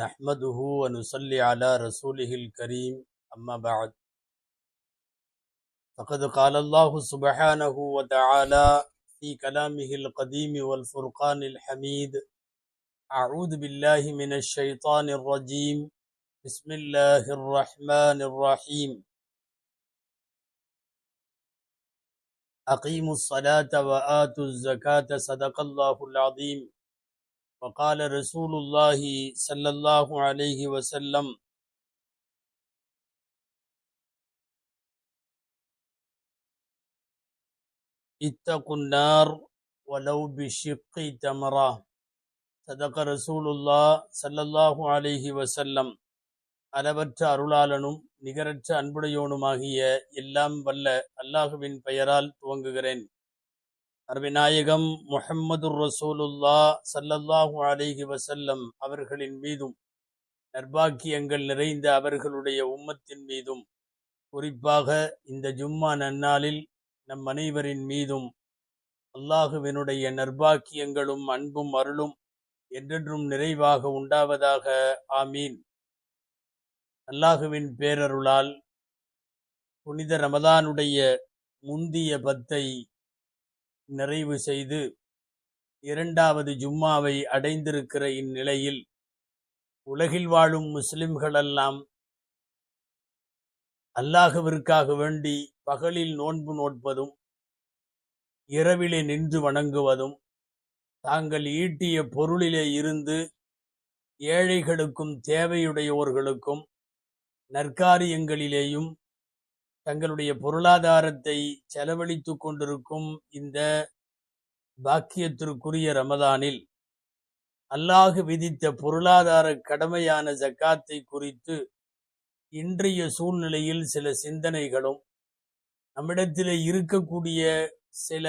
نحمده ونصلي على رسوله الكريم أما بعد. فقد قال الله سبحانه وتعالى في كلامه القديم والفرقان الحميد أعوذ بالله من الشيطان الرجيم بسم الله الرحمن الرحيم. أقيموا الصلاة وآتوا الزكاة صدق الله العظيم. وقال رسول الله صلى الله عليه وسلم اتقوا النار ولو بشق تمرة صدق رسول الله صلى الله عليه وسلم அளவற்ற அருளாளனும் நிகரற்ற அன்புடையோனுமாகிய எல்லாம் வல்ல அல்லாஹுவின் பெயரால் துவங்குகிறேன் அருவிநாயகம் முஹம்மது ரசூலுல்லா சல்லல்லாஹு அலிஹி வசல்லம் அவர்களின் மீதும் நற்பாக்கியங்கள் நிறைந்த அவர்களுடைய உம்மத்தின் மீதும் குறிப்பாக இந்த ஜும்மா நன்னாளில் நம் அனைவரின் மீதும் அல்லாஹுவினுடைய நர்பாக்கியங்களும் அன்பும் அருளும் என்றென்றும் நிறைவாக உண்டாவதாக. ஆமீன். அல்லாஹுவின் பேரருளால் புனித ரமதானுடைய முந்திய பத்தை நிறைவு செய்து இரண்டாவது ஜும்மாவை அடைந்திருக்கிற இந்நிலையில் உலகில் வாழும் முஸ்லிம்களெல்லாம் அல்லாஹுவிற்காக வேண்டி பகலில் நோன்பு நோட்பதும் இரவிலே நின்று வணங்குவதும் தாங்கள் ஈட்டிய பொருளிலே இருந்து ஏழைகளுக்கும் தேவையுடையோர்களுக்கும் நற்காரியங்களிலேயும் தங்களுடைய பொருளாதாரத்தை செலவழித்து கொண்டிருக்கும் இந்த பாக்கியத்திற்குரிய ரமதானில் அல்லாஹு விதித்த பொருளாதார கடமையான ஜக்காத்தை குறித்து இன்றைய சூழ்நிலையில் சில சிந்தனைகளும் நம்மிடத்தில் இருக்கக்கூடிய சில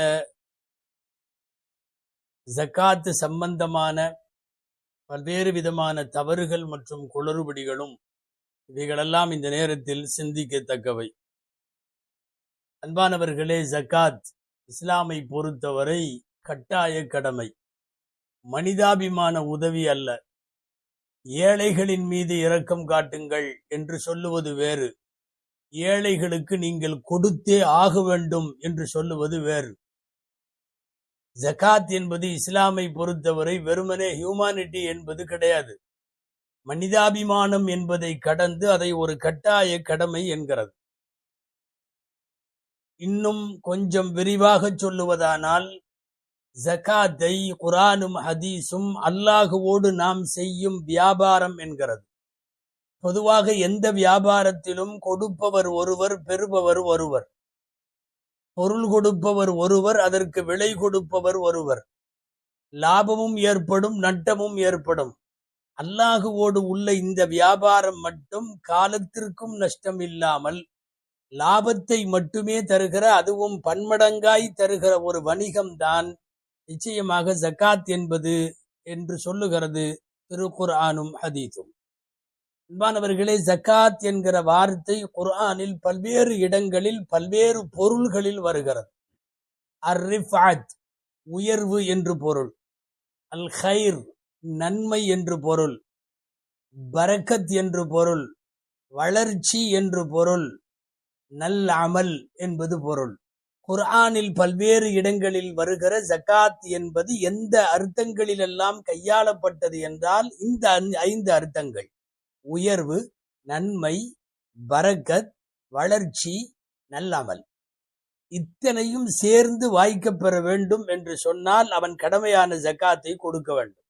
ஜக்காத்து சம்பந்தமான பல்வேறு விதமான தவறுகள் மற்றும் குளறுபடிகளும் இவைகளெல்லாம் இந்த நேரத்தில் சிந்திக்கத்தக்கவை. அன்பானவர்களே ஜக்காத் இஸ்லாமை பொறுத்தவரை கட்டாய கடமை. மனிதாபிமான உதவி அல்ல. ஏழைகளின் மீது இரக்கம் காட்டுங்கள் என்று சொல்லுவது வேறு. ஏழைகளுக்கு நீங்கள் கொடுத்தே ஆக வேண்டும் என்று சொல்லுவது வேறு. ஜகாத் என்பது இஸ்லாமை பொறுத்தவரை வெறுமனே ஹியூமானிட்டி என்பது கிடையாது. மனிதாபிமானம் என்பதை கடந்து அதை ஒரு கட்டாய கடமை என்கிறது. இன்னும் கொஞ்சம் விரிவாக சொல்லுவதானால் ஜகாத்தை குரானும் ஹதீஸும் அல்லாஹுவோடு நாம் செய்யும் வியாபாரம் என்கிறது. பொதுவாக எந்த வியாபாரத்திலும் கொடுப்பவர் ஒருவர் பெறுபவர் ஒருவர். பொருள் கொடுப்பவர் ஒருவர் அதற்கு விலை கொடுப்பவர் ஒருவர். லாபமும் ஏற்படும் நட்டமும் ஏற்படும். அல்லாஹுவோடு உள்ள இந்த வியாபாரம் மட்டும் காலத்திற்கும் நஷ்டம் இல்லாமல் லாபத்தை மட்டுமே தருகிற அதுவும் பன்மடங்காய் தருகிற ஒரு வணிகம்தான் நிச்சயமாக ஜக்காத் என்பது என்று சொல்லுகிறது திருக்குர்ஆனும் ஹதீஸும். அன்பானவர்களே ஜக்காத் என்கிற வார்த்தை குர்ஆனில் பல்வேறு இடங்களில் பல்வேறு பொருள்களில் வருகிறது. அர் உயர்வு என்று பொருள். அல் ஹைர் நன்மை என்று பொருள். பரக்கத் என்று பொருள். வளர்ச்சி என்று பொருள். நல் அமல் என்பது பொருள். குர்ஆனில் பல்வேறு இடங்களில் வருகிற ஜகாத் என்பது எந்த அர்த்தங்களிலெல்லாம் கையாளப்பட்டது என்றால் இந்த ஐந்து அர்த்தங்கள். உயர்வு நன்மை பரக்கத் வளர்ச்சி நல்லமல் இத்தனையும் சேர்ந்து வாய்க்கப்பெற வேண்டும் என்று சொன்னால் அவன் கடமையான ஜக்காத்தை கொடுக்க வேண்டும்.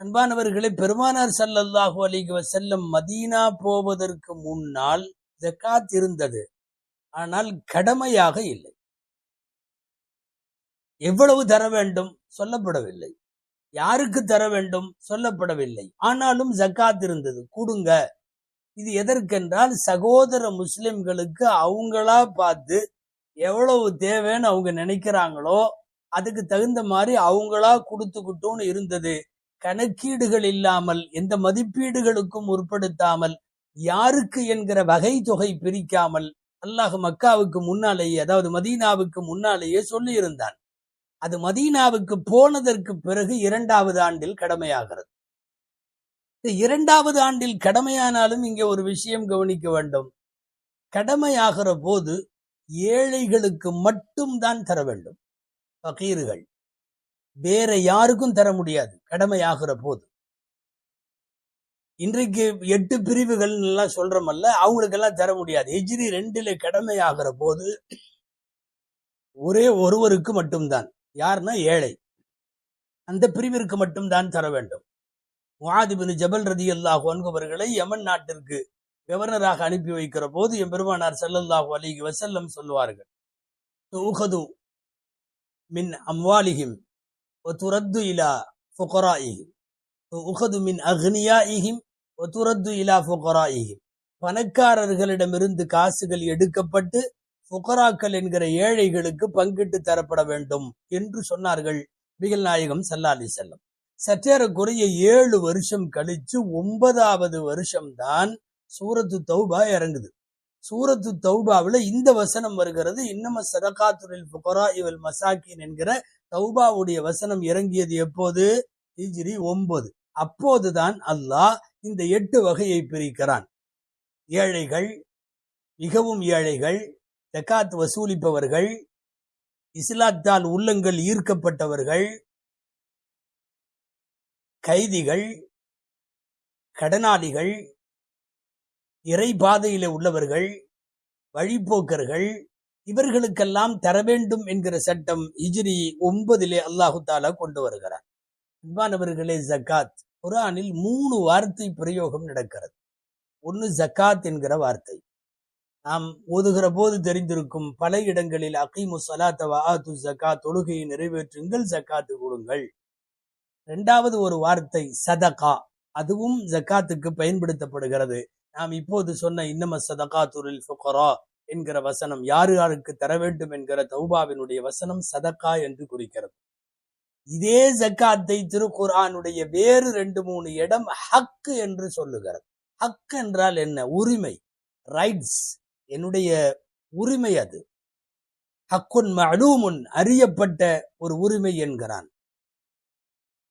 அன்பானவர்களை பெருமானார் சல்லல்லாஹு அலிக வசல்லம் மதீனா போவதற்கு முன்னால் ஜக்காத் இருந்தது. ஆனால் கடமையாக இல்லை. எவ்வளவு தர வேண்டும்? சொல்லப்படவில்லை. யாருக்கு தர வேண்டும்? சொல்லப்படவில்லை. ஆனாலும் ஜக்காத் இருந்தது. கொடுங்க. இது எதற்கென்றால் சகோதர முஸ்லிம்களுக்கு அவங்களா பார்த்து எவ்வளவு தேவைன்னு அவங்க நினைக்கிறாங்களோ அதுக்கு தகுந்த மாதிரி அவங்களா கொடுத்துக்கிட்டோன்னு இருந்தது. கணக்கீடுகள் இல்லாமல் எந்த மதிப்பீடுகளுக்கும் உட்படுத்தாமல் யாருக்கு என்கிற வகை தொகை பிரிக்காமல் அல்லாஹ் மக்காவுக்கு முன்னாலேயே அதாவது மதீனாவுக்கு முன்னாலேயே சொல்லி இருந்தான் அது மதீனாவுக்கு போனதற்கு பிறகு இரண்டாவது ஆண்டில் கடமையாகிறது. இரண்டாவது ஆண்டில் கடமையானாலும் இங்கே ஒரு விஷயம் கவனிக்க வேண்டும். கடமையாகிற போது ஏழைகளுக்கு மட்டும்தான் தர வேண்டும். பகீர்கள். வேற யாருக்கும் தர முடியாது. கடமையாகிற போது. இன்றைக்கு எட்டு பிரிவுகள் எல்லாம் சொல்றமல்ல அவங்களுக்கெல்லாம் தர முடியாது. ஹிஜ்ரி ரெண்டுல கடமையாகிற போது ஒரே ஒருவருக்கு மட்டும்தான். யாருன்னா ஏழை. அந்த பிரிவிற்கு மட்டும்தான் தர வேண்டும். முகாதிபின் ஜபல் ரதி அல்லாஹ் என்பவர்களை யமன் நாட்டிற்கு கவர்னராக அனுப்பி வைக்கிற போது என் பெருமானார் ஸல்லல்லாஹு அலைஹி வசல்லம் சொல்லுவார்கள் உகது மின் அம்வாலிஹிம் துரத்து இலா ஃபுகராயிஹிம் உகது மின் அக்னியாயிஹிம் ஒத்துரத்து இலா ஃபுகராயிஹிம் பணக்காரர்களிடமிருந்து காசுகள் எடுக்கப்பட்டு ஃபுகராக்கள் என்கிற ஏழைகளுக்கு பங்கிட்டு தரப்பட வேண்டும் என்று சொன்னார்கள் பிகில் நாயகம் சல்லாலி செல்லம் சற்றேறக்குறைய ஏழு வருஷம் கழிச்சு ஒன்பதாவது வருஷம்தான் சூரத்து தௌபா இறங்குது. சூரத்து தௌபாவில் இந்த வசனம் வருகிறது. இன்னம சதகாத்துரில் புகரா இவல் மசாக்கின் என்கிற தௌபாவுடைய வசனம் இறங்கியது எப்போது? ஹிஜ்ரி ஒன்பது அப்போதுதான் அல்லாஹ் இந்த எட்டு வகையை பிரிக்கிறான். ஏழைகள் மிகவும் ஏழைகள் ஜக்காத் வசூலிப்பவர்கள் இஸ்லாத்தால் உள்ளங்கள் ஈர்க்கப்பட்டவர்கள் கைதிகள் கடனாளிகள் இறை பாதையில உள்ளவர்கள் வழிப்போக்கர்கள் இவர்களுக்கெல்லாம் தர வேண்டும் என்கிற சட்டம் இஜிரி ஒன்பதிலே அல்லாஹு தாலா கொண்டு வருகிறார். அன்பானவர்களே ஜக்காத் குரானில் மூணு வார்த்தை பிரயோகம் நடக்கிறது. ஒன்று ஜக்காத் என்கிற வார்த்தை. நாம் ஓதுகிற போது தெரிந்திருக்கும் பல இடங்களில் அகிமு சலாத்த வஆத்து ஜக்காத் தொழுகையை நிறைவேற்றுங்கள் ஜக்காத்து கொடுங்கள். இரண்டாவது ஒரு வார்த்தை சதகா. அதுவும் ஜக்காத்துக்கு பயன்படுத்தப்படுகிறது. நாம் இப்போது சொன்ன இன்னம சதகா துரில் ஃபுகரா என்கிற வசனம் யாரு யாருக்கு தர வேண்டும் என்கிற தௌபாவினுடைய வசனம் சதக்கா என்று குறிக்கிறது. இதே ஜக்காத்தை திருக்குரானுடைய வேறு ரெண்டு மூணு இடம் ஹக்கு என்று சொல்லுகிறது. ஹக் என்றால் என்ன? உரிமை. ரைட்ஸ். என்னுடைய உரிமை அது. ஹக்குன் மலூமுன் அறியப்பட்ட ஒரு உரிமை என்கிறான்.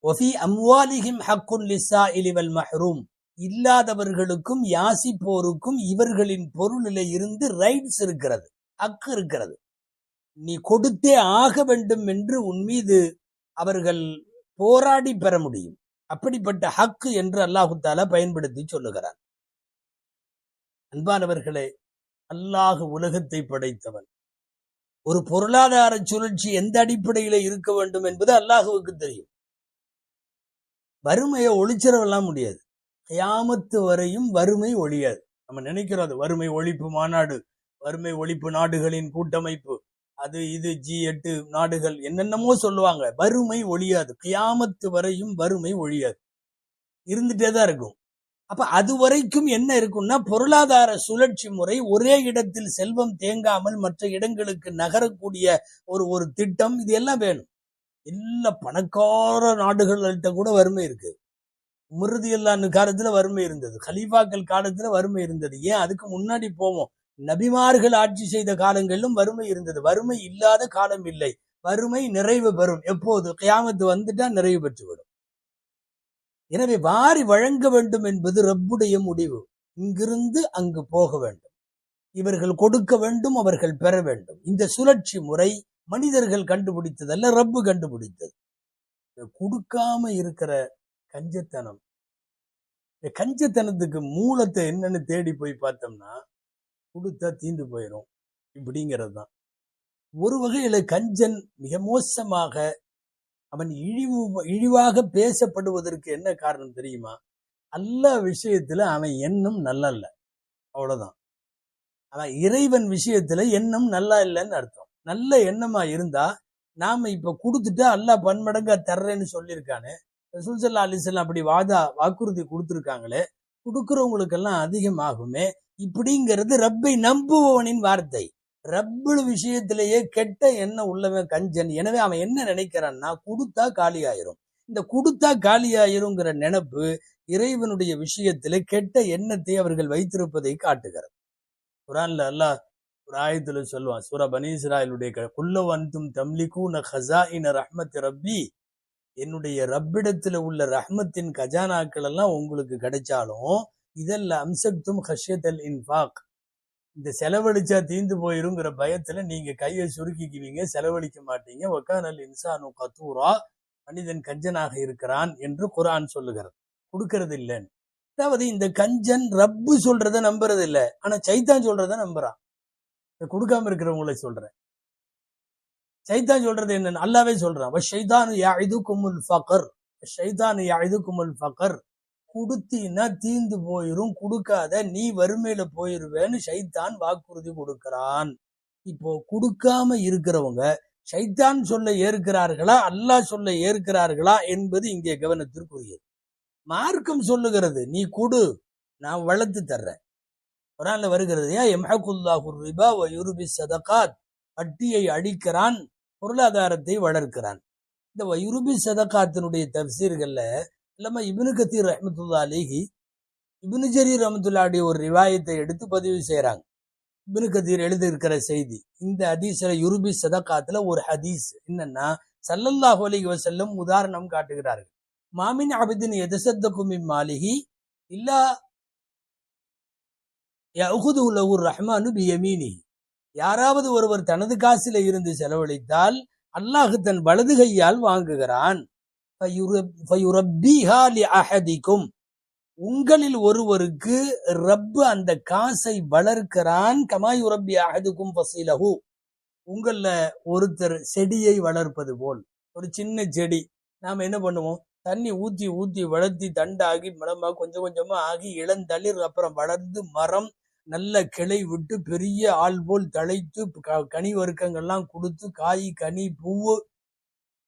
ஒஃபி அம்வாலிஹிம் ஹக்குன் லிசா இலிவல் மஹ்ரூம். இல்லாதவர்களுக்கும் யாசிப்போருக்கும் இவர்களின் பொருளில இருந்து ரைட்ஸ் இருக்கிறது. ஹக்கு இருக்கிறது. நீ கொடுத்தே ஆக வேண்டும் என்று உன் மீது அவர்கள் போராடி பெற முடியும். அப்படிப்பட்ட ஹக்கு என்று அல்லாஹு தாலா பயன்படுத்தி சொல்லுகிறார் அன்பானவர்களே அல்லாஹு உலகத்தை படைத்தவன். ஒரு பொருளாதார சுழற்சி எந்த அடிப்படையில இருக்க வேண்டும் என்பது அல்லாஹுவுக்கு தெரியும். வறுமையை ஒழிச்சிடலாம் முடியாது. கயாமத்து வரையும் வறுமை ஒழியாது. நம்ம நினைக்கிறோம் அது வறுமை ஒழிப்பு மாநாடு வறுமை ஒழிப்பு நாடுகளின் கூட்டமைப்பு அது இது ஜி எட்டு நாடுகள் என்னென்னமோ சொல்லுவாங்க. வறுமை ஒழியாது. கியாமத்து வரையும் வறுமை ஒழியாது. இருந்துட்டே தான் இருக்கும். அப்ப அது வரைக்கும் என்ன இருக்கும்னா பொருளாதார சுழற்சி முறை ஒரே இடத்தில் செல்வம் தேங்காமல் மற்ற இடங்களுக்கு நகரக்கூடிய ஒரு ஒரு திட்டம் இது எல்லாம் வேணும். எல்லா பணக்கார நாடுகள்கிட்ட கூட வறுமை இருக்கு. முருதியல்லான்னு காலத்துல வறுமை இருந்தது. கலீஃபாக்கள் காலத்துல வறுமை இருந்தது. ஏன்? அதுக்கு முன்னாடி போவோம். நபிமார்கள் ஆட்சி செய்த காலங்களிலும் வறுமை இருந்தது. வறுமை இல்லாத காலம் இல்லை. வறுமை நிறைவு பெறும். எப்போது? கியாமத்து வந்துட்டா நிறைவு பெற்றுவிடும். எனவே வாரி வழங்க வேண்டும் என்பது ரப்புடைய முடிவு. இங்கிருந்து அங்கு போக வேண்டும். இவர்கள் கொடுக்க வேண்டும் அவர்கள் பெற வேண்டும். இந்த சுழற்சி முறை மனிதர்கள் கண்டுபிடித்ததல்ல ரப்பு கண்டுபிடித்தது. கொடுக்காம இருக்கிற கஞ்சத்தனம். இந்த கஞ்சத்தனத்துக்கு மூலத்தை என்னன்னு தேடி போய் பார்த்தோம்னா கொடுத்தா தீந்து போயிடும் இப்படிங்கிறது தான் ஒரு வகையில கஞ்சன் மிக மோசமாக அவன் இழிவு இழிவாக பேசப்படுவதற்கு என்ன காரணம் தெரியுமா? நல்ல விஷயத்துல அவன் எண்ணம் நல்லா இல்ல அவ்வளவுதான். அவன் இறைவன் விஷயத்துல எண்ணம் நல்லா இல்லைன்னு அர்த்தம். நல்ல எண்ணமா இருந்தா நாம இப்ப கொடுத்துட்டா அல்லாஹ் பன்மடங்கா தர்றேன்னு சொல்லியிருக்கானே ரசூல் அலிசல்லாம் அப்படி வாதா வாக்குறுதி கொடுத்துருக்காங்களே கொடுக்குறவங்களுக்கெல்லாம் அதிகமாகுமே இப்படிங்கிறது ரப்பை நம்புபவனின் வார்த்தை. ரப்பு விஷயத்திலேயே கெட்ட எண்ணம் உள்ளவன் கஞ்சன். எனவே அவன் என்ன நினைக்கிறான்னா கொடுத்தா காலி ஆயிரும் இந்த கொடுத்தா காலி ஆயிருங்கிற நினைப்பு இறைவனுடைய விஷயத்திலே கெட்ட எண்ணத்தை அவர்கள் வைத்திருப்பதை காட்டுகிறது. குரான்ல அல்லாஹ் ஒரு ஆயத்துல சொல்லுவான் சூரா பனீஸ்ராயலுடைய இஸ்ராயலுடைய குல்ல வந்தும் தம்லிகூன ரஹ்மத் ரப்பி. என்னுடைய ரப்பிடத்துல உள்ள ரஹ்மத்தின் கஜானாக்கள் எல்லாம் உங்களுக்கு கிடைச்சாலும் இதெல்லாம் அம்சத்தும் ஹஷ்யத்தல் இன்ஃபாக். இந்த செலவழிச்சா தீந்து போயிருங்கிற பயத்துல நீங்க கையை சுருக்கிக்குவீங்க செலவழிக்க மாட்டீங்க. ஒக்கானல் இன்சானு கத்தூரா மனிதன் கஞ்சனாக இருக்கிறான் என்று குரான் சொல்லுகிறது. கொடுக்கறது இல்லைன்னு அதாவது இந்த கஞ்சன் ரப்பு சொல்றத நம்புறது இல்ல ஆனா சைத்தான் சொல்றத நம்புறான். இதை கொடுக்காம இருக்கிறவங்களை சொல்றேன். சைத்தான் சொல்றது என்னன்னு அல்லாவே சொல்றான். ஷைதானு யா இது குமுல் ஃபக்கர் ஷைதானு யா இது குமுல் ஃபக்கர் கொடுத்தீன்னா தீந்து போயிரும் கொடுக்காத நீ வறுமையில போயிருவேன்னு சைத்தான் வாக்குறுதி கொடுக்கிறான். இப்போ கொடுக்காம இருக்கிறவங்க சைத்தான் சொல்ல ஏற்கிறார்களா அல்லாஹ் சொல்ல ஏற்கிறார்களா என்பது இங்கே கவனத்திற்குரியது. மார்க்கம் சொல்லுகிறது நீ கொடு நான் வளர்த்து தர்றேன். குரான்ல வருகிறது ஏன் எம்ஹகுல்லாஹு ரிபா வ சதகாத். வட்டியை அழிக்கிறான் பொருளாதாரத்தை வளர்க்கிறான். இந்த வயுருபி சதகாத்தினுடைய தப்சீர்கள்ல இல்லாம இப்னு கத்தீர் ரஹமத்துல்லா அலிஹி இப்னு ஜரீர் ரஹமத்துல்லாடைய ஒரு ரிவாயத்தை எடுத்து பதிவு செய்கிறாங்க இப்னு கத்தீர் எழுதியிருக்கிற செய்தி இந்த ஹதீஸ்ல யுருபி சதகாத்துல ஒரு ஹதீஸ் என்னன்னா சல்லல்லாஹு அலிஹி வசல்லம் உதாரணம் காட்டுகிறார்கள். மாமின் அபிதின் எதசத்தகும் மாலிகி இல்லா யகுது லஹு ரஹ்மானு பியமீனி யாராவது ஒருவர் தனது காசில இருந்து செலவழித்தால் அல்லாஹு தன் வலது கையால் வாங்குகிறான். அஹதிக்கும் உங்களில் ஒருவருக்கு ரப்பு அந்த காசை வளர்க்கிறான். கமாயுரப்பி அஹதுக்கும் ஃபசீலஹு. உங்கள ஒருத்தர் செடியை வளர்ப்பது போல். ஒரு சின்ன செடி. நாம என்ன பண்ணுவோம்? தண்ணி ஊத்தி ஊத்தி வளர்த்தி தண்டாகி மரமா கொஞ்சம் கொஞ்சமா ஆகி இளந்தளிர் அப்புறம் வளர்ந்து மரம் நல்ல கிளை விட்டு பெரிய ஆள் போல் தழைத்து க- கனி வர்க்கங்கள்லாம் கொடுத்து காய் கனி பூவு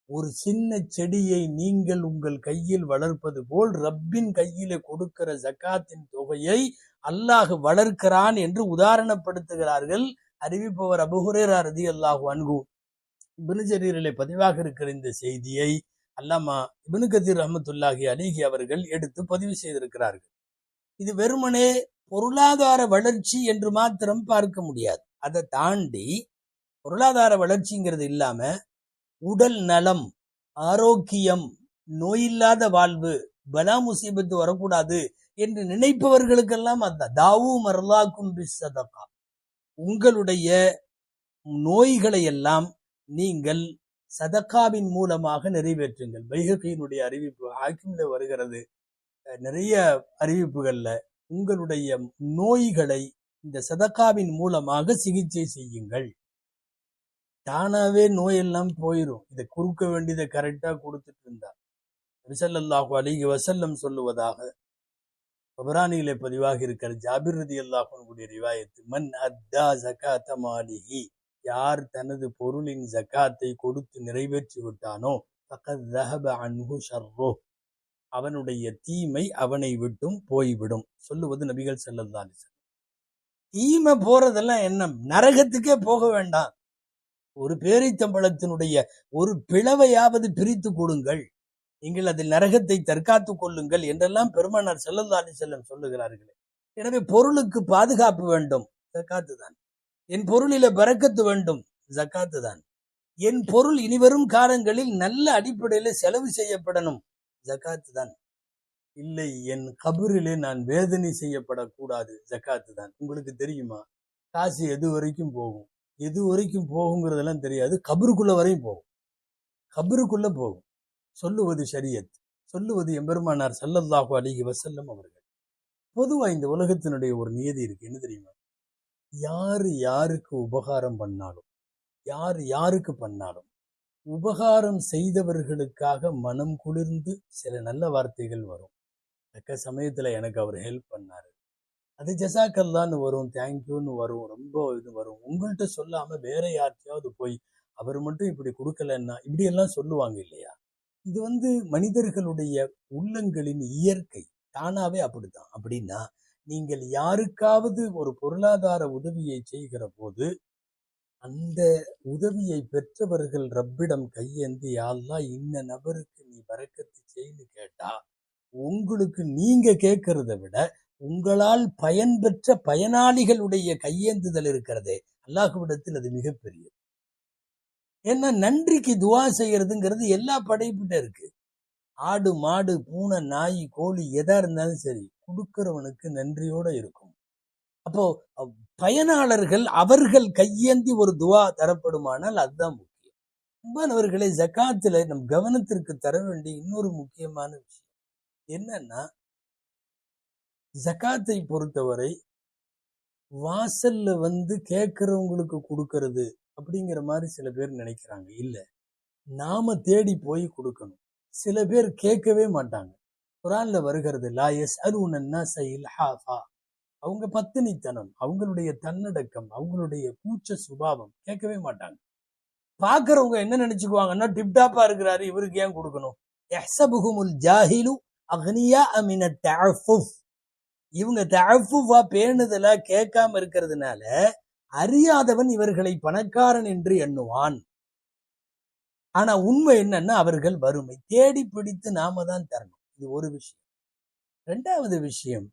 ஒரு சின்ன செடியை நீங்கள் உங்கள் கையில் வளர்ப்பது போல் ரப்பின் கையில கொடுக்கிற ஜக்காத்தின் தொகையை அல்லாஹ் வளர்க்கிறான் என்று உதாரணப்படுத்துகிறார்கள். அறிவிப்பவர் அபுஹுரேரா ரதி அல்லாஹு அன்கு இப்னு ஜரீரிலே பதிவாக இருக்கிற இந்த செய்தியை அல்லாமா இபினு கதீர் அஹமத்துல்லாஹி அலிஹி அவர்கள் எடுத்து பதிவு செய்திருக்கிறார்கள். இது வெறுமனே பொருளாதார வளர்ச்சி என்று மாத்திரம் பார்க்க முடியாது. அதை தாண்டி பொருளாதார வளர்ச்சிங்கிறது இல்லாம உடல் நலம் ஆரோக்கியம் நோயில்லாத வாழ்வு பலா முசீபத்து வரக்கூடாது என்று நினைப்பவர்களுக்கெல்லாம் அந்த தாவு மரலாக்கும் சதகா உங்களுடைய நோய்களை எல்லாம் நீங்கள் சதக்காவின் மூலமாக நிறைவேற்றுங்கள். பைஹகையினுடைய அறிவிப்பு ஹாக்கிம்ல வருகிறது. நிறைய அறிவிப்புகள்ல உங்களுடைய நோய்களை இந்த சதக்காவின் மூலமாக சிகிச்சை செய்யுங்கள். தானாவே நோயெல்லாம் போயிடும் இதை குறுக்க வேண்டியதை கரெக்டா கொடுத்துட்டு இருந்தார். ரிசல்லாஹு அலிஹி வசல்லம் சொல்லுவதாக பபரானியிலே பதிவாக இருக்கிற ஜாபிர் ரதி அல்லாஹனுடைய ரிவாயத்து மன் அத்தா ஜகாத்த மாலிஹி யார் தனது பொருளின் ஜக்காத்தை கொடுத்து நிறைவேற்றி விட்டானோ அன்ஹு ஷர்ரோ அவனுடைய தீமை அவனை விட்டும் போய்விடும். சொல்லுவது நபிகள் செல்லல்லாலி தீமை போறதெல்லாம் என்ன? நரகத்துக்கே போக வேண்டாம். ஒரு பேரித்தம்பளத்தினுடைய ஒரு பிளவையாவது பிரித்து கொடுங்கள். நீங்கள் அதில் நரகத்தை தற்காத்துக் கொள்ளுங்கள் என்றெல்லாம் பெருமானார் ஸல்லல்லாஹு செல்லம் சொல்லுகிறார்களே. எனவே பொருளுக்கு பாதுகாப்பு வேண்டும். ஜக்காத்து தான். என் பொருளில பறக்கத்து வேண்டும். ஜக்காத்து தான். என் பொருள் இனிவரும் காலங்களில் நல்ல அடிப்படையில செலவு செய்யப்படணும். ஜக்காத்து தான். இல்லை என் கபரிலே நான் வேதனை செய்யப்படக்கூடாது. ஜக்காத்து தான். உங்களுக்கு தெரியுமா? காசு எது வரைக்கும் போகும்? எது வரைக்கும் போகுங்கிறதெல்லாம் தெரியாது. கபருக்குள்ள வரையும் போகும். கபருக்குள்ள போகும். சொல்லுவது ஷரியத். சொல்லுவது எம்பெருமானார் சல்லல்லாஹு அலிஹி வசல்லம் அவர்கள். பொதுவாக இந்த உலகத்தினுடைய ஒரு நியதி இருக்கு. என்ன தெரியுமா? யாரு யாருக்கு உபகாரம் பண்ணாலும் யார் யாருக்கு பண்ணாலும் உபகாரம் செய்தவர்களுக்காக மனம் குளிர்ந்து சில நல்ல வார்த்தைகள் வரும். தக்க சமயத்தில் எனக்கு அவர் ஹெல்ப் பண்ணாரு. அது ஜசாக்கல்லான்னு வரும் தேங்க்யூன்னு வரும் ரொம்ப இது வரும். உங்கள்கிட்ட சொல்லாம வேற யார்கிட்டயாவது போய் அவர் மட்டும் இப்படி கொடுக்கலன்னா இப்படி எல்லாம் சொல்லுவாங்க இல்லையா? இது வந்து மனிதர்களுடைய உள்ளங்களின் இயற்கை. தானாவே அப்படித்தான். அப்படின்னா நீங்கள் யாருக்காவது ஒரு பொருளாதார உதவியை செய்கிற போது அந்த உதவியை பெற்றவர்கள் ரப்பிடம் கையேந்தி யாழ்லா இன்ன நபருக்கு நீ வரக்கத்து செய்யு கேட்டா உங்களுக்கு நீங்க கேட்கறத விட உங்களால் பயன்பெற்ற பயனாளிகளுடைய கையேந்துதல் இருக்கிறதே. அல்லாஹுவிடத்தில் அது மிகப்பெரியது. ஏன்னா நன்றிக்கு துவா செய்யறதுங்கிறது எல்லா படைப்பிட்ட இருக்கு. ஆடு மாடு பூனை நாய் கோழி எதா இருந்தாலும் சரி கொடுக்கிறவனுக்கு நன்றியோட இருக்கும். அப்போ பயனாளர்கள் அவர்கள் கையேந்தி ஒரு துவா தரப்படுமானால் அதுதான் முக்கியம். அன்பானவர்களே ஜக்காத்துல நம் கவனத்திற்கு தர வேண்டிய இன்னொரு முக்கியமான விஷயம் என்னன்னா ஜக்காத்தை பொறுத்தவரை வாசல்ல வந்து கேட்கறவங்களுக்கு கொடுக்கறது அப்படிங்கிற மாதிரி சில பேர் நினைக்கிறாங்க. இல்ல நாம தேடி போய் கொடுக்கணும். சில பேர் கேட்கவே மாட்டாங்க. குரான்ல வருகிறது லா எஸ் இல்ஹாஃபா. அவங்க பத்தினித்தனம் அவங்களுடைய தன்னடக்கம் அவங்களுடைய கூச்ச சுபாவம் கேட்கவே மாட்டாங்க. பாக்குறவங்க என்ன நினைச்சுக்குவாங்கன்னா டிப்டாப்பா இருக்கிறாரு இவருக்கு ஏன் கொடுக்கணும்? எஹ்சபுகுமுல் ஜாஹிலு அக்னியா அமின இவங்க தஃபுவா பேணுதலா கேட்காம இருக்கிறதுனால அறியாதவன் இவர்களை பணக்காரன் என்று எண்ணுவான். ஆனா உண்மை என்னன்னா அவர்கள் வறுமை. தேடி பிடித்து நாம தான் தரணும். இது ஒரு விஷயம். ரெண்டாவது விஷயம்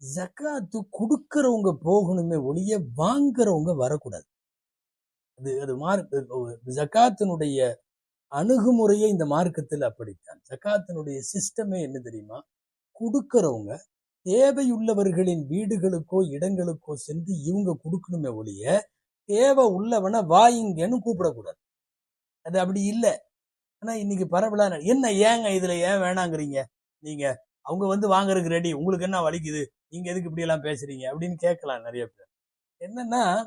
ஜக்காத்து கொடுக்கறவங்க போகணுமே ஒழிய வாங்குறவங்க வரக்கூடாது. அது அது மார்க் ஜக்காத்தினுடைய அணுகுமுறையே இந்த மார்க்கத்தில் அப்படித்தான். ஜக்காத்தினுடைய சிஸ்டமே என்ன தெரியுமா? கொடுக்கறவங்க தேவையுள்ளவர்களின் வீடுகளுக்கோ இடங்களுக்கோ சென்று இவங்க கொடுக்கணுமே ஒழிய தேவை உள்ளவனை வாயிங்கன்னு கூப்பிடக்கூடாது. அது அப்படி இல்லை. ஆனா இன்னைக்கு பரவலா என்ன ஏங்க இதுல ஏன் வேணாங்கிறீங்க? நீங்க அவங்க வந்து வாங்குறதுக்கு ரெடி உங்களுக்கு என்ன வலிக்குது? நீங்க எதுக்கு இப்படி எல்லாம் பேசுறீங்க? அப்படின்னு கேட்கலாம் நிறைய பேர். என்னன்னா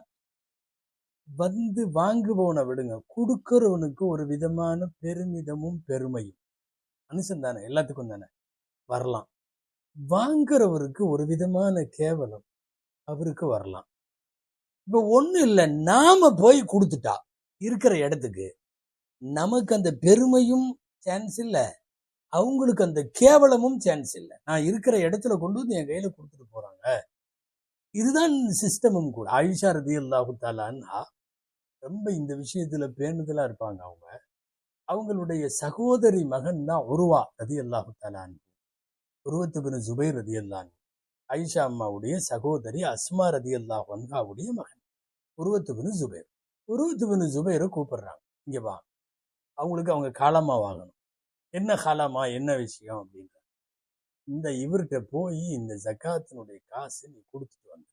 வந்து வாங்குபவனை விடுங்க. கொடுக்கறவனுக்கு ஒரு விதமான பெருமிதமும் பெருமையும். மனுஷன் தானே எல்லாத்துக்கும் தானே. வரலாம். வாங்குறவருக்கு ஒரு விதமான கேவலம். அவருக்கு வரலாம். இப்ப ஒன்றும் இல்லை நாம போய் கொடுத்துட்டா இருக்கிற இடத்துக்கு நமக்கு அந்த பெருமையும் சான்ஸ் இல்லை. அவங்களுக்கு அந்த கேவலமும் சான்ஸ் இல்லை. நான் இருக்கிற இடத்துல கொண்டு வந்து என் கையில கொடுத்துட்டு போறாங்க. இதுதான் சிஸ்டமும் கூட. ஆயுஷா ரதி அல்லாஹு தாலான்னா ரொம்ப இந்த விஷயத்துல பேணுதலா இருப்பாங்க அவங்க. அவங்களுடைய சகோதரி மகன் தான் உருவா ரதி அல்லாஹு தாலான் உருவத்துபின் ஜுபைர் ரதி அல்லான் அம்மாவுடைய சகோதரி அஸ்மா ரதி அல்லாஹ் ஒன்ஹாவுடைய மகன் உருவத்துபின் ஜுபைர். உருவத்துபின் ஜுபைரை கூப்பிடுறாங்க. இங்க வா. அவங்களுக்கு அவங்க காலமாக வாங்கணும். என்ன காலமா? என்ன விஷயம்? அப்படின்ற இந்த இவர்கிட்ட போய் இந்த ஜக்காத்தினுடைய காசு நீ கொடுத்துட்டு வந்து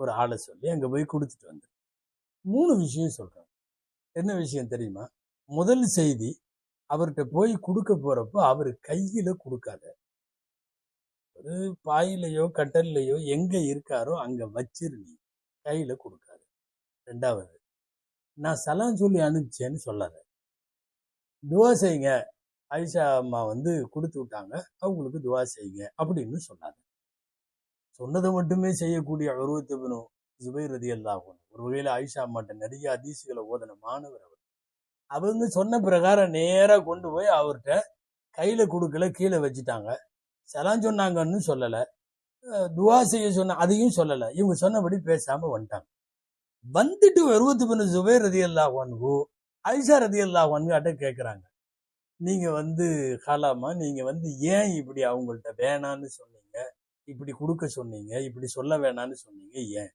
ஒரு ஆளை சொல்லி அங்க போய் கொடுத்துட்டு வந்து மூணு விஷயம் சொல்றாங்க. என்ன விஷயம் தெரியுமா? முதல் செய்தி அவர்கிட்ட போய் கொடுக்க போகிறப்போ அவர் கையில கொடுக்காத ஒரு பாயிலையோ கட்டல்லையோ எங்க இருக்காரோ அங்க வச்சிரு நீ. கையில ரெண்டாவது நான் சலாம் சொல்லி அனுப்பிச்சேன்னு சொல்லாத. துவா செய்யுங்க ஆயிஷா அம்மா வந்து கொடுத்து விட்டாங்க. அவங்களுக்கு துவா செய்யுங்க அப்படின்னு சொன்னாங்க. சொன்னதை மட்டுமே செய்யக்கூடிய உருவத்தபனும் ஜுபைர் ரதி அல்லாஹும் ஒரு வகையில் ஆயிஷா அம்மாட்ட நிறைய அதிசுகளை ஓதன மாணவர் அவர். அவங்க சொன்ன பிரகாரம் நேராக கொண்டு போய் அவர்கிட்ட கையில் கொடுக்கல கீழே வச்சுட்டாங்க. சலாம் சொன்னாங்கன்னு சொல்லலை. துவா செய்ய சொன்ன அதையும் சொல்லலை. இவங்க சொன்னபடி பேசாமல் வந்துட்டாங்க. வந்துட்டு உருவத்து பண்ண ஜுபேர் ரதி அல்லாஹு ஐஷா ரதி அல்லாஹான்கிட்ட கேட்குறாங்க நீங்கள் வந்து ஹாலாமா நீங்கள் வந்து ஏன் இப்படி அவங்கள்ட்ட வேணான்னு சொன்னீங்க? இப்படி கொடுக்க சொன்னீங்க? இப்படி சொல்ல வேணான்னு சொன்னீங்க ஏன்?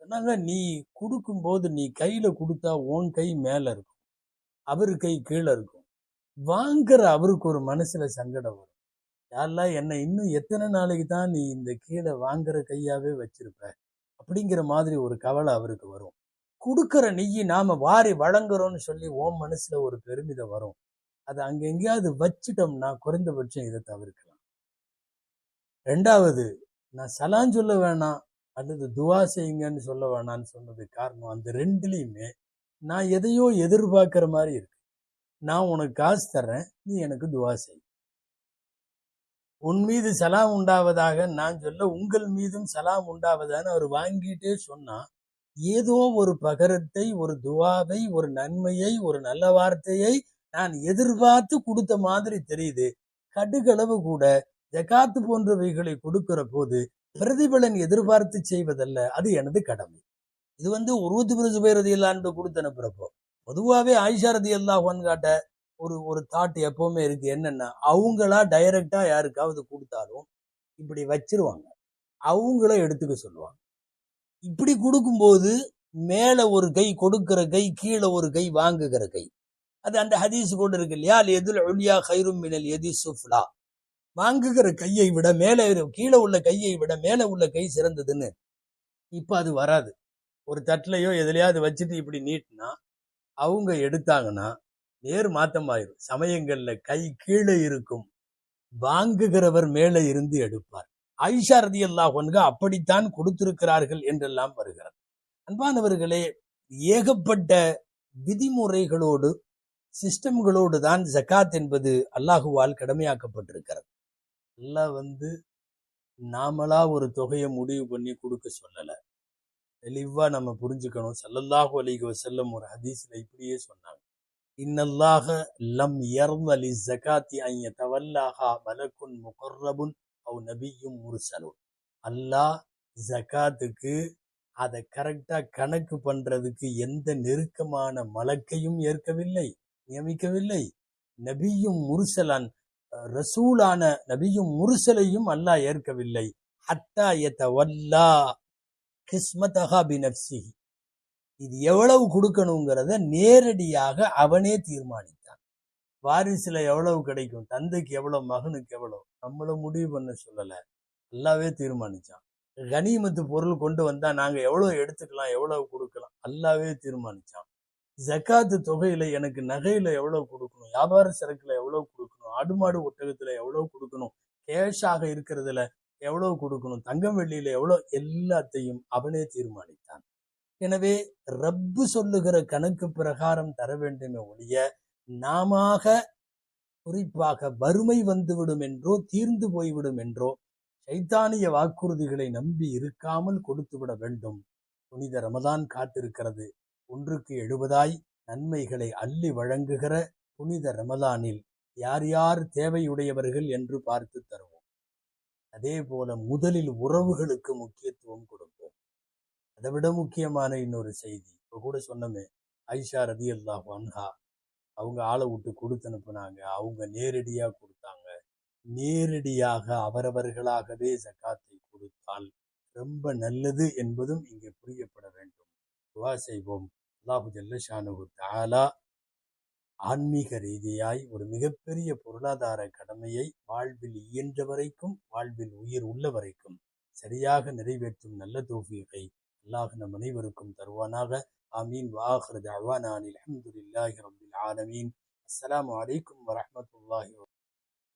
சொன்னாங்க நீ கொடுக்கும்போது நீ கையில் கொடுத்தா உன் கை மேலே இருக்கும். அவர் கை கீழே இருக்கும். வாங்குற அவருக்கு ஒரு மனசில் சங்கடம் வரும். யாரெல்லாம் என்னை இன்னும் எத்தனை நாளைக்கு தான் நீ இந்த கீழே வாங்குற கையாவே வச்சிருப்ப? அப்படிங்கிற மாதிரி ஒரு கவலை அவருக்கு வரும். கொடுக்குற நெய்யை நாம வாரி வழங்குறோம்னு சொல்லி ஓம் மனசுல ஒரு பெருமிதம் வரும். அதை அங்க எங்கேயாவது வச்சிட்டோம்னா குறைந்தபட்சம் இதை தவிர்க்கலாம். ரெண்டாவது நான் சலான் சொல்ல வேணாம் அல்லது துவா செய்யுங்கன்னு சொல்ல வேணாம்னு சொன்னது காரணம் அந்த ரெண்டுலேயுமே நான் எதையோ எதிர்பார்க்குற மாதிரி இருக்கு. நான் உனக்கு காசு தர்றேன் நீ எனக்கு துவா செய். உன் மீது சலாம் உண்டாவதாக நான் சொல்ல உங்கள் மீதும் சலாம் உண்டாவதான்னு அவர் வாங்கிட்டே சொன்னா ஏதோ ஒரு பகரத்தை ஒரு துவாவை ஒரு நன்மையை ஒரு நல்ல வார்த்தையை நான் எதிர்பார்த்து கொடுத்த மாதிரி தெரியுது. கடுகளவு கூட ஜகாத்து போன்றவைகளை கொடுக்கிற போது பிரதிபலன் எதிர்பார்த்து செய்வதல்ல அது எனது கடமை. இது வந்து உருவத்து பிரிசு பேரதி இல்லான்னு கொடுத்து அனுப்புறப்போ பொதுவாகவே ஆயிஷா ரதி அல்லாஹான் காட்ட ஒரு ஒரு தாட் எப்பவுமே இருக்கு. என்னன்னா அவங்களா டைரக்டா யாருக்காவது கொடுத்தாலும் இப்படி வச்சிருவாங்க. அவங்கள எடுத்துக்க சொல்லுவாங்க. இப்படி கொடுக்கும்போது மேல ஒரு கை கொடுக்கிற கை கீழே ஒரு கை வாங்குகிற கை. அது அந்த ஹதீஸ் கூட இருக்கு. இல்லையா எதில் ஒளியா ஹைரும் மினல் எதி சுஃப்லா. வாங்குகிற கையை விட மேலே கீழே உள்ள கையை விட மேலே உள்ள கை சிறந்ததுன்னு இப்போ அது வராது. ஒரு தட்டிலையோ எதுலையாவது வச்சுட்டு இப்படி நீட்டினா அவங்க எடுத்தாங்கன்னா நேர் மாத்தமாயிரும் சமயங்கள்ல கை கீழே இருக்கும். வாங்குகிறவர் மேலே இருந்து எடுப்பார். ஐஷா ரதி அல்லாஹ் அப்படித்தான் கொடுத்திருக்கிறார்கள் என்றெல்லாம் வருகிறது. அன்பானவர்களே ஏகப்பட்ட விதிமுறைகளோடு சிஸ்டம்களோடு தான் ஜகாத் என்பது அல்லாஹுவால் கடமையாக்கப்பட்டிருக்கிறது. அல்லாஹ் வந்து நாமளா ஒரு தொகையை முடிவு பண்ணி கொடுக்க சொல்லலை. தெளிவா நம்ம புரிஞ்சுக்கணும். சல்லல்லாஹு அலிக செல்லும் ஒரு ஹதீஸில் இப்படியே சொன்னாங்க. இன்னல்லாஹ லம் யர்தலி ஜகாத்தி ஐய தவல்லாஹா மலக்குன் முகர்ரபுன் அவ் நபியும் முர்சலுன். அல்லாஹ் ஜகாத்துக்கு அதை கரெக்டாக கணக்கு பண்றதுக்கு எந்த நெருக்கமான மலக்கையும் ஏற்கவில்லை நியமிக்கவில்லை. நபியும் முர்சலன் ரசூலான நபியும் முர்சலையும் அல்லாஹ் ஏற்கவில்லை. ஹத்தா யதவல்லா கிஸ்மதஹா பினப்சிஹி இது எவ்வளவு கொடுக்கணுங்கிறத நேரடியாக அவனே தீர்மானித்தான். வாரிசுல எவ்வளவு கிடைக்கும்? தந்தைக்கு எவ்வளவு? மகனுக்கு எவ்வளவு? நம்மள முடிவு பண்ண சொல்லல. நல்லாவே தீர்மானிச்சான். கனிமத்து பொருள் கொண்டு வந்தா நாங்க எவ்வளவு எடுத்துக்கலாம்? எவ்வளவு கொடுக்கலாம்? நல்லாவே தீர்மானிச்சான். ஜக்காத்து தொகையில எனக்கு நகையில எவ்வளவு கொடுக்கணும்? வியாபார சரக்குல எவ்வளவு கொடுக்கணும்? ஆடு மாடு ஒட்டகத்துல எவ்வளவு கொடுக்கணும்? கேஷாக இருக்கிறதுல எவ்வளவு கொடுக்கணும்? தங்கம் வெள்ளியில எவ்வளவு? எல்லாத்தையும் அவனே தீர்மானித்தான். எனவே ரப்பு சொல்லுகிற கணக்கு பிரகாரம் தர வேண்டுமே ஒழிய நாமாக குறிப்பாக வறுமை வந்துவிடும் என்றோ தீர்ந்து போய்விடும் என்றோ சைத்தானிய வாக்குறுதிகளை நம்பி இருக்காமல் கொடுத்து விட வேண்டும். புனித ரமதான் காத்திருக்கிறது. ஒன்றுக்கு எழுபதாய் நன்மைகளை அள்ளி வழங்குகிற புனித ரமதானில் யார் யார் தேவையுடையவர்கள் என்று பார்த்து தருவோம். அதே போல முதலில் உறவுகளுக்கு முக்கியத்துவம் கொடுப்போம். அதை விட முக்கியமான இன்னொரு செய்தி. இப்போ கூட சொன்னமே ஐஷா ரதி அல்லாஹ் அன்ஹா. அவங்க ஆளை விட்டு கொடுத்து அனுப்புனாங்க. அவங்க நேரடியா கொடுத்தாங்க. நேரடியாக அவரவர்களாகவே ஜக்காத்தை கொடுத்தால் ரொம்ப நல்லது என்பதும் இங்கே புரியப்பட வேண்டும். துவா செய்வோம். அல்லாஹு ஜல்லஷானு தாலா ஆன்மீக ரீதியாய் ஒரு மிகப்பெரிய பொருளாதார கடமையை வாழ்வில் இயன்ற வரைக்கும் வாழ்வில் உயிர் உள்ள வரைக்கும் சரியாக நிறைவேற்றும் நல்ல தோஃபியை அல்லாஹ் நம் அனைவருக்கும் தருவானாக ஆமீன் வாஹர் தவானான் அல்ஹம்துலில்லாஹி ரப்பில் ஆலமீன் அஸ்ஸலாமு அலைக்கும் வரஹ்மத்துல்லாஹி